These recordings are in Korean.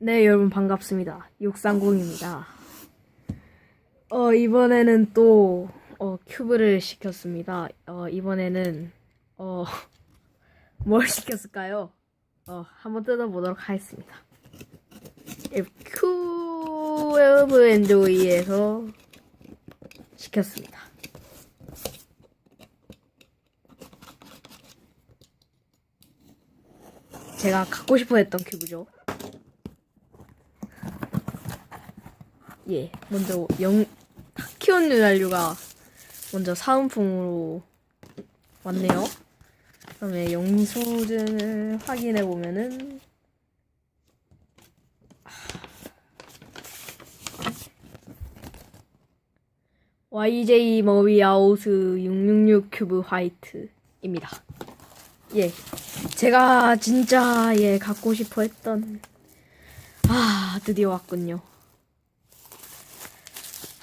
네, 여러분 반갑습니다. 육상공입니다. 어, 이번에는 또, 어, 큐브를 시켰습니다. 어, 이번에는, 어, 뭘 시켰을까요? 어, 한번 뜯어보도록 하겠습니다. 예, 큐브 엔조이에서 시켰습니다. 제가 갖고 싶어 했던 큐브죠. 예, 먼저 영 타키온 윤활유가 먼저 사은품으로 왔네요. 그다음에 영수증을 확인해 보면은 YJ 머비아우스 666 큐브 화이트입니다. 예, 제가 진짜 예 갖고 싶어 했던 아 드디어 왔군요.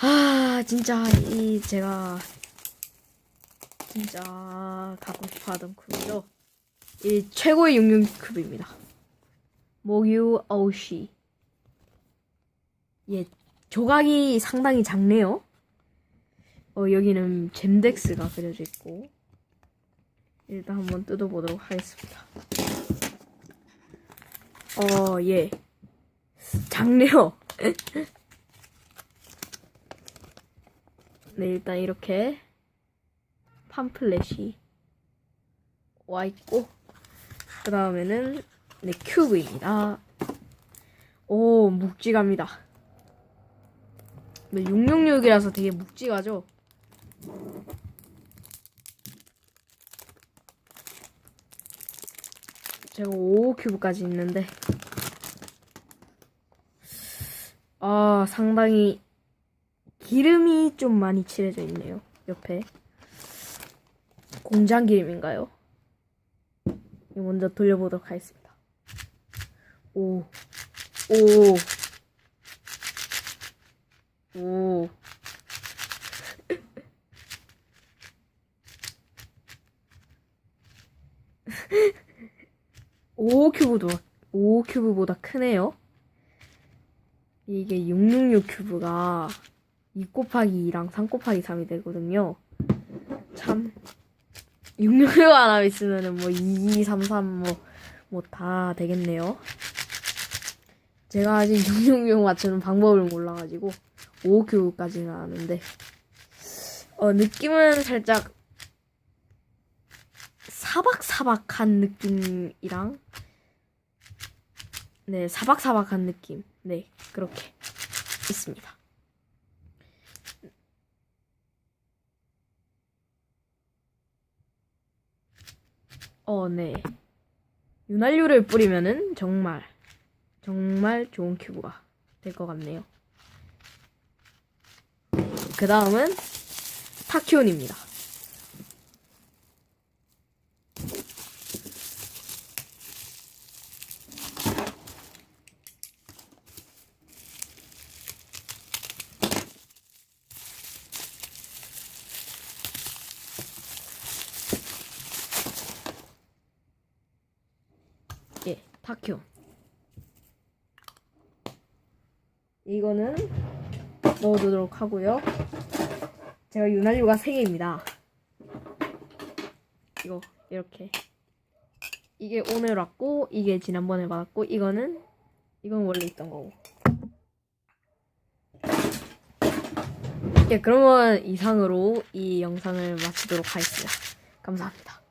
아 진짜 이 제가 진짜 갖고 싶어하던 큐브죠. 이 최고의 66 큐브입니다. 모유 어우시. 예 조각이 상당히 작네요. 어 여기는 잼덱스가 그려져 있고 일단 한번 뜯어보도록 하겠습니다. 어 예. 작네요. 네, 일단 이렇게 팜플렛이 와 있고 그 다음에는 네 큐브입니다. 오 묵직합니다. 네, 666이라서 되게 묵직하죠. 제가 5 큐브까지 있는데 아 상당히 기름이 좀 많이 칠해져 있네요. 옆에. 공장 기름인가요? 먼저 돌려보도록 하겠습니다. 오. 오. 오. 오 큐브도 오 큐브보다 크네요. 이게 666 큐브가 2 곱하기 2랑 3 곱하기 3이 되거든요. 참. 666 하나 있으면은 뭐 2, 3, 3, 뭐, 뭐 다 되겠네요. 제가 아직 666 맞추는 방법을 몰라가지고 5교까지는 아는데, 어, 느낌은 살짝 사박사박한 느낌이랑, 네, 사박사박한 느낌. 네, 그렇게 있습니다. 어, 네. 윤활유를 뿌리면은 정말 정말 좋은 큐브가 될 것 같네요. 그 다음은 타키온입니다. 예, 타키온. 이거는 넣어두도록 하고요. 제가 윤활유가 3개입니다. 이거 이렇게 이게 오늘 왔고 이게 지난번에 받았고 이거는 이건 원래 있던 거고 예 그러면 이상으로 이 영상을 마치도록 하겠습니다. 감사합니다.